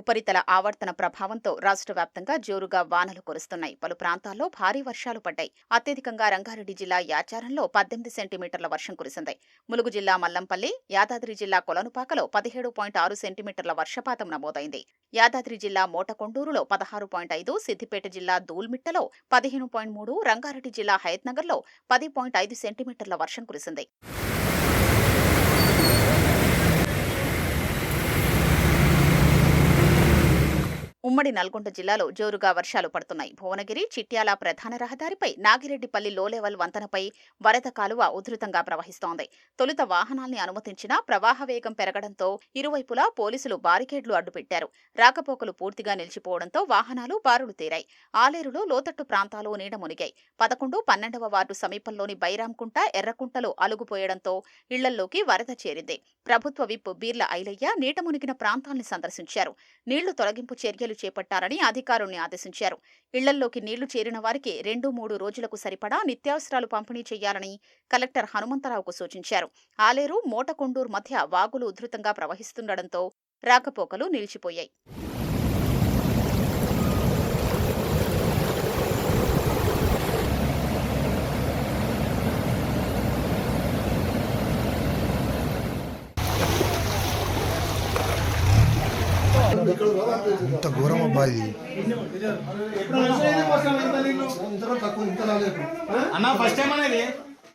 ఉపరితల ఆవర్తన ప్రభావంతో రాష్ట్ర వ్యాప్తంగా జోరుగా వానలు కురుస్తున్నాయి. పలు ప్రాంతాల్లో భారీ వర్షాలు పడ్డాయి. అత్యధికంగా రంగారెడ్డి జిల్లా యాచారంలో పద్దెనిమిది సెంటీమీటర్ల వర్షం కురిసింది. ములుగు జిల్లా మల్లంపల్లి యాదాద్రి జిల్లా కొలనుపాకలో పదిహేడు పాయింట్ ఆరు సెంటీమీటర్ల వర్షపాతం నమోదైంది. యాదాద్రి జిల్లా మోటకొండూరులో పదహారు పాయింట్ ఐదు సిద్దిపేట జిల్లా దూల్మిట్టలో పదిహేను పాయింట్ మూడు రంగారెడ్డి జిల్లా హయత్నగర్లో పది పాయింట్ ఐదు సెంటీమీటర్ల వర్షం కురిసింది. ఉమ్మడి నల్గొండ జిల్లాలో జోరుగా వర్షాలు పడుతున్నాయి. భువనగిరి చిట్యాల ప్రధాన రహదారిపై నాగిరెడ్డిపల్లి లో లెవెల్ వంతెనపై వరద కాలువ ఉధృతంగా ప్రవహిస్తోంది. తొలుత వాహనాల్ని అనుమతించినా ప్రవాహ వేగం పెరగడంతో ఇరువైపులా పోలీసులు బారికేడ్లు అడ్డుపెట్టారు. రాకపోకలు పూర్తిగా నిలిచిపోవడంతో వాహనాలు బారులు తీరాయి. ఆలేరులో లోతట్టు ప్రాంతాలు నీడ మునిగాయి. పదకొండు పన్నెండవ వార్డు సమీపంలోని బైరాంకుంట ఎర్రకుంటలో అలుగుపోయడంతో ఇళ్ళల్లోకి వరద చేరింది. ప్రభుత్వ విప్ బీర్ల ఐలయ్య నీట మునిగిన ప్రాంతాల్ని సందర్శించారు. నీళ్ళు తొలగింపు చర్యలు చేపట్టాలని అధికారుల్ని ఆదేశించారు. ఇళ్ళల్లోకి నీళ్ళు చేరిన వారికి రెండు మూడు రోజులకు సరిపడా నిత్యావసరాలు పంపిణీ చేయాలని కలెక్టర్ హనుమంతరావుకు సూచించారు. ఆలేరు మోటకొండూరు మధ్య వాగులు ఉధృతంగా ప్రవహిస్తుండటంతో రాకపోకలు నిలిచిపోయాయి. ఇంత ఘోరం అబ్బా ఇది. అన్న ఫస్ట్ టైం అనేది?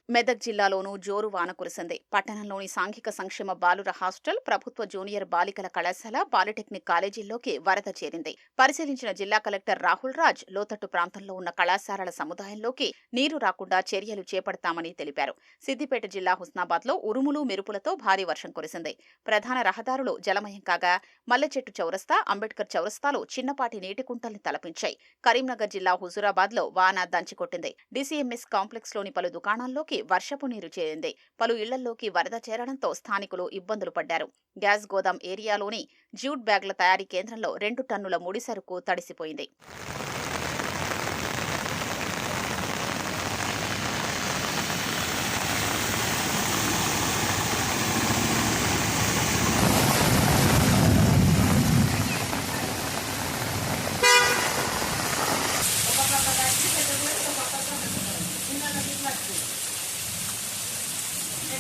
మెదక్ జిల్లాలోనూ జోరు వాన కురిసింది. పట్టణంలోని సాంఘిక సంక్షేమ బాలుర హాస్టల్ ప్రభుత్వ జూనియర్ బాలికల కళాశాల పాలిటెక్నిక్ కాలేజీల్లోకి వరద చేరింది. పరిశీలించిన జిల్లా కలెక్టర్ రాహుల్ రాజ్ లోతట్టు ప్రాంతంలో ఉన్న కళాశాలల సముదాయంలోకి నీరు రాకుండా చర్యలు చేపడతామని తెలిపారు. సిద్దిపేట జిల్లా హుస్నాబాద్లో ఉరుములు మెరుపులతో భారీ వర్షం కురిసింది. ప్రధాన రహదారులు జలమయం కాగా మల్లెచెట్టు చౌరస్తా అంబేద్కర్ చౌరస్తాలో చిన్నపాటి నీటి కుంటల్ని తలపించాయి. కరీంనగర్ జిల్లా హుజూరాబాద్లో వాన దంచికొట్టింది. డీసీఎంఎస్ కాంప్లెక్స్లోని పలు దుకాణాల్లోకి వర్షపు నీరు చేరింది. పలు ఇళ్ళల్లోకి వరద చేరడంతో స్థానికులు ఇబ్బందులు పడ్డారు. గ్యాస్ గోదాం ఏరియాలోని జ్యూట్ బ్యాగ్ల తయారీ కేంద్రంలో రెండు టన్నుల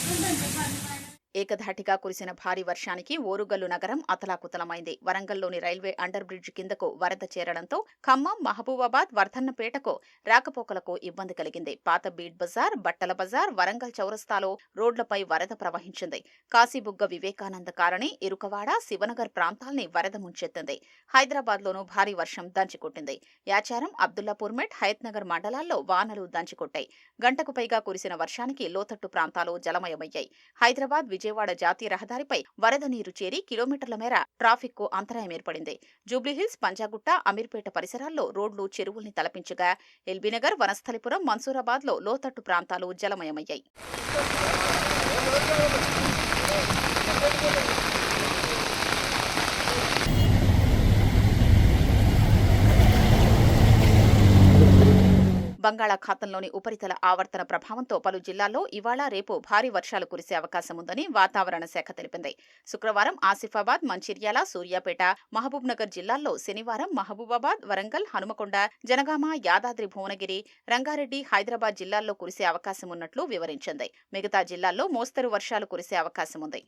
ముడి సరుకు తడిసిపోయింది ఏకధాటిగా కురిసిన భారీ వర్షానికి ఓరుగల్లు నగరం అతలాకుతలమైంది. వరంగల్లోని రైల్వే అండర్ బ్రిడ్జ్ కిందకు వరద చేరడంతో ఖమ్మం మహబూబాబాద్ వర్ధన్నపేటకు రాకపోకలకు ఇబ్బంది కలిగింది. పాత బీడ్ బజార్ బట్టల బజార్ వరంగల్ చౌరస్తాలో రోడ్లపై వరద ప్రవహించింది. కాశీబుగ్గ వివేకానంద కాలనీ ఇరుకవాడ శివనగర్ ప్రాంతాల్ని వరద ముంచెత్తింది. హైదరాబాద్లోనూ భారీ వర్షం దంచికొట్టింది యాచారం అబ్దుల్లాపూర్మెట్ హయత్నగర్ మండలాల్లో వానలు దంచికొట్టాయి గంటకు పైగా కురిసిన వర్షానికి లోతట్టు ప్రాంతాలు జలమయమయ్యాయి. హైదరాబాద్ విజయవాడ జాతీయ రహదారిపై వరద నీరు చేరి కిలోమీటర్ల మేర ట్రాఫిక్కు అంతరాయం ఏర్పడింది. జూబ్లీహిల్స్ పంజాగుట్ట అమీర్పేట పరిసరాల్లో రోడ్లు చెరువుల్ని తలపించగా ఎల్బీనగర్ వనస్థలిపురం మన్సూరాబాద్లో లోతట్టు ప్రాంతాలు జలమయమయ్యాయి. బంగాళాఖాతంలోని ఉపరితల ఆవర్తన ప్రభావంతో పలు జిల్లాల్లో ఇవాళ రేపు భారీ వర్షాలు కురిసే అవకాశం ఉందని వాతావరణ శాఖ తెలిపింది. శుక్రవారం ఆసిఫాబాద్ మంచిర్యాల సూర్యాపేట మహబూబ్నగర్ జిల్లాల్లో శనివారం మహబూబాబాద్ వరంగల్ హనుమకొండ జనగామ యాదాద్రి భువనగిరి రంగారెడ్డి హైదరాబాద్ జిల్లాల్లో కురిసే అవకాశం ఉన్నట్లు వివరించింది. మిగతా జిల్లాల్లో మోస్తరు వర్షాలు కురిసే అవకాశం ఉంది.